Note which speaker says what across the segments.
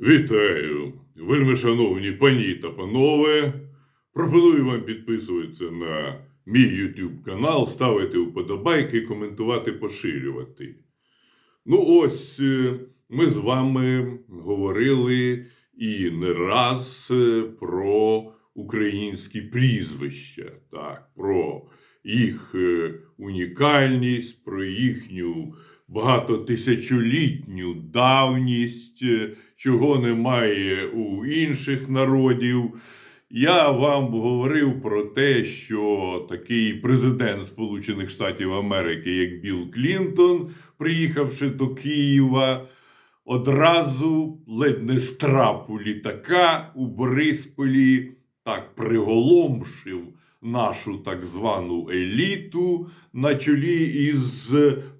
Speaker 1: Вітаю, вельми шановні пані та панове. Пропоную вам підписуватися на мій YouTube канал, ставити вподобайки, коментувати, поширювати. Ну, ось е, ми з вами говорили і не раз е, про українські прізвища, так, про їх е, унікальність, про їхню багатотисячолітню давність, е, чого немає у інших народів. Я вам говорив про те, що такий президент Сполучених Штатів Америки, як Білл Клінтон, приїхавши до Києва, одразу ледь не з трапу літака у Борисполі так приголомшив нашу так звану еліту на чолі із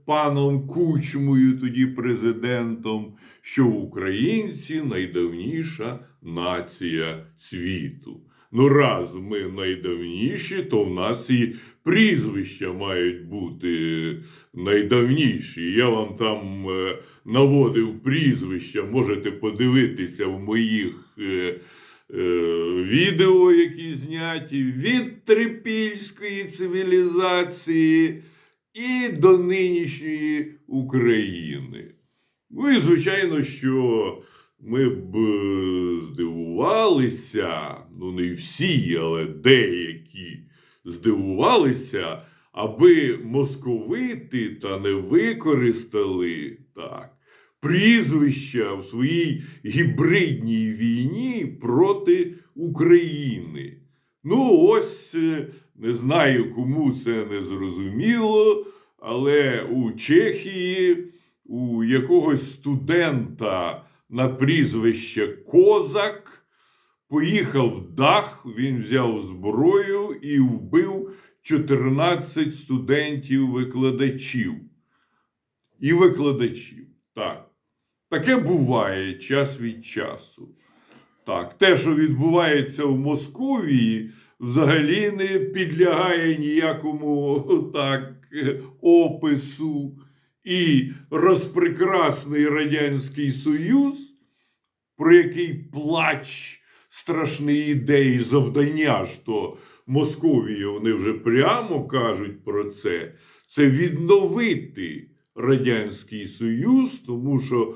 Speaker 1: паном Кучмою, тоді президентом, що українці найдавніша нація світу. Ну, раз ми найдавніші, то в нас і прізвища мають бути найдавніші. Я вам там е, наводив прізвища, можете подивитися в моїх е, е, відео, які зняті від трипільської цивілізації і до нинішньої України. Ну і звичайно, що ми б е, здивувалися, ну не всі, але деякі здивувалися, аби московити та не використали так прізвища в своїй гібридній війні проти України. Ну, ось е, не знаю, кому це не зрозуміло, але у Чехії у якогось студента на прізвище Козак поїхав в дах, він взяв зброю і вбив 14 студентів-викладачів. І викладачів. Так. Таке буває час від часу. Так, те, що відбувається в Московії, взагалі не підлягає ніякому так, опису. І розпрекрасний Радянський Союз, про який плач страшної ідеї завдання то Московії, вони вже прямо кажуть про це, це відновити Радянський Союз, тому що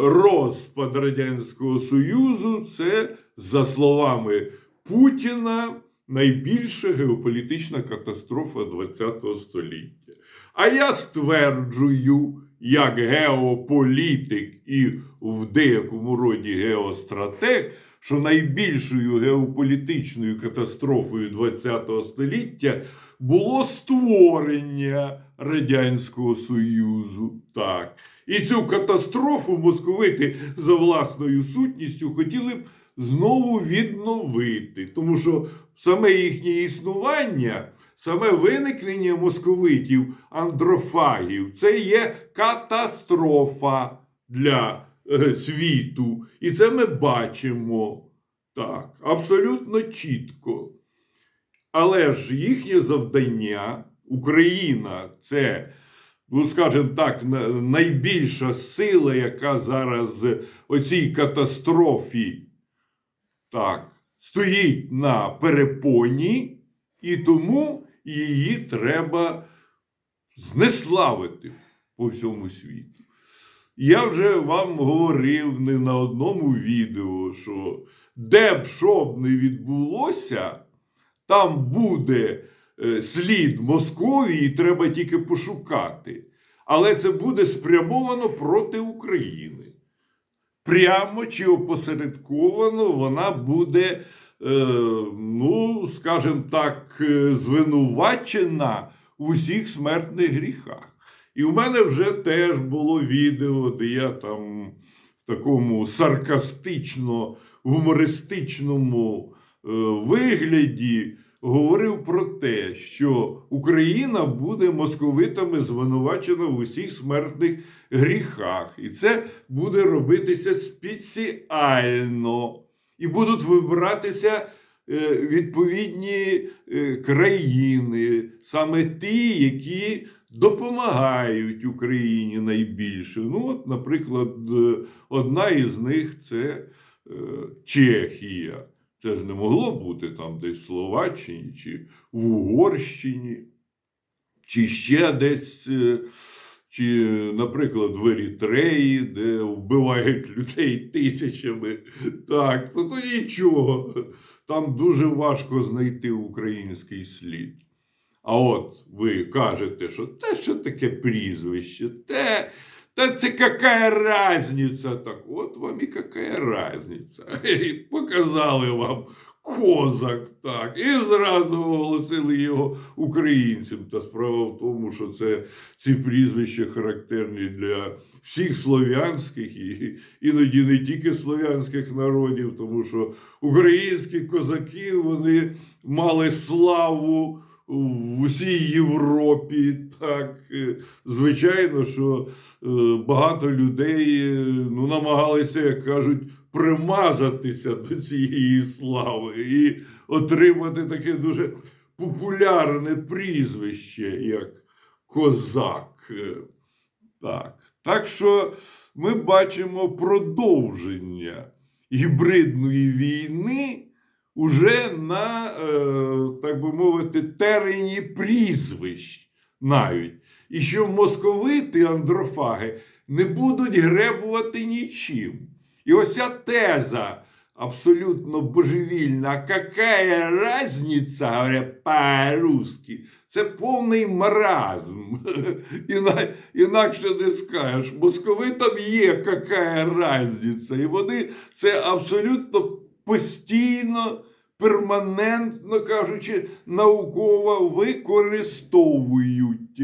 Speaker 1: розпад Радянського Союзу це, за словами Путіна, найбільша геополітична катастрофа ХХ століття. А я стверджую, як геополітик і в деякому роді геостратег, що найбільшою геополітичною катастрофою ХХ століття було створення Радянського Союзу. Так. І цю катастрофу московити за власною сутністю хотіли б знову відновити, тому що саме їхнє існування. Саме виникнення московитів, андрофагів це є катастрофа для е, світу. І це ми бачимо так, абсолютно чітко. Але ж їхнє завдання, Україна це, ну скажімо так, найбільша сила, яка зараз у цій катастрофі так, стоїть на перепоні, і тому її треба знеславити по всьому світу. Я вже вам говорив не на одному відео, що де б що б не відбулося, там буде слід Московії, треба тільки пошукати. Але це буде спрямовано проти України. Прямо чи опосередковано вона буде, е, ну, скажімо так, е, звинувачена в усіх смертних гріхах. І в мене вже теж було відео, де я там в такому саркастично гумористичному е, вигляді говорив про те, що Україна буде московитами звинувачена в усіх смертних гріхах. І це буде робитися спеціально. І будуть вибиратися е, відповідні е, країни, саме ті, які допомагають Україні найбільше. Ну, от, наприклад, е, одна із них це Чехія. Це ж не могло бути там десь в Словаччині чи в Угорщині, чи ще десь, е, чи, наприклад, в Ерітреї, де вбивають людей тисячами. Так, то, то нічого. Там дуже важко знайти український слід. А от ви кажете, що те, що таке прізвище, те, та це яка разниця? Так, от вам і яка разниця. І показали вам козак, так, і зразу оголосили його українцем. Та справа в тому, що це ці прізвища характерні для всіх слов'янських і іноді не тільки слов'янських народів, тому що українські козаки вони мали славу в усій Європі. Так, Е, звичайно, що е, багато людей е, ну, намагалися, як кажуть, примазатися до цієї слави і отримати таке дуже популярне прізвище, як козак. Так. так що ми бачимо продовження гібридної війни уже на, е, так би мовити, терені прізвищ навіть. І що московити андрофаги не будуть гребувати нічим. І ось ця теза абсолютно божевільна. Какая разниця, говорять по-русски, це повний маразм. Інакше не скажеш. Московитам є какая разниця. І вони це абсолютно постійно, перманентно кажучи, науково використовують.